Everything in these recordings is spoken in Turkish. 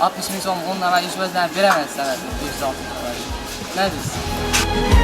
60 min so'm ondan ish o'zidan beraman sana 506 ne deysiz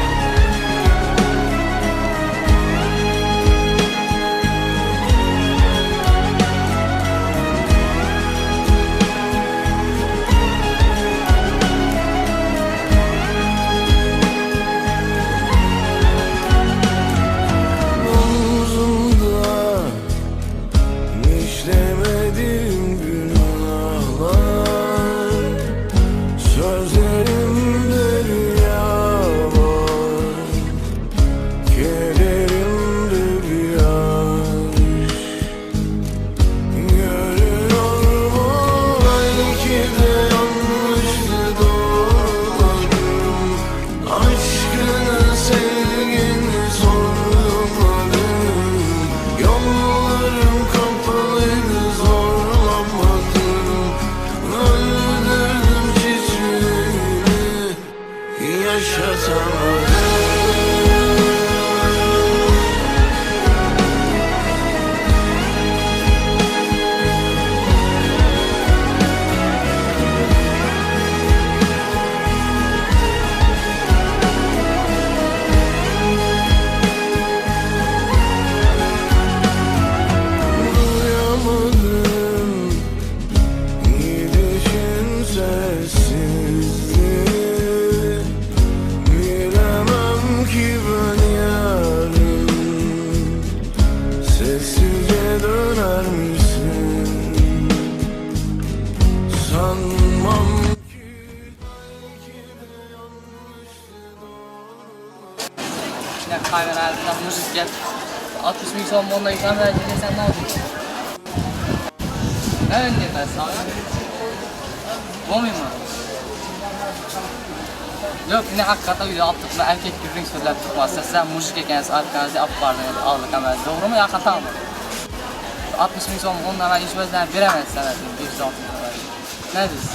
yaşatamadım döner misin? Sanmam ki Yine kahvelerde müzik gel. 60 min so'm ondan ikram verecek sen ne yapacaksın ne öndeyim ben sana? Olmayayım mı Yok yine hakikaten öyle yaptık mı erkek gibi söyler tutmazsa sen mujik ekansiz arkanızda ap vardı aldık ama doğru mu ya hata mı 60 min so'm ondan ish o'zidan beraman sana 506 ne deysiz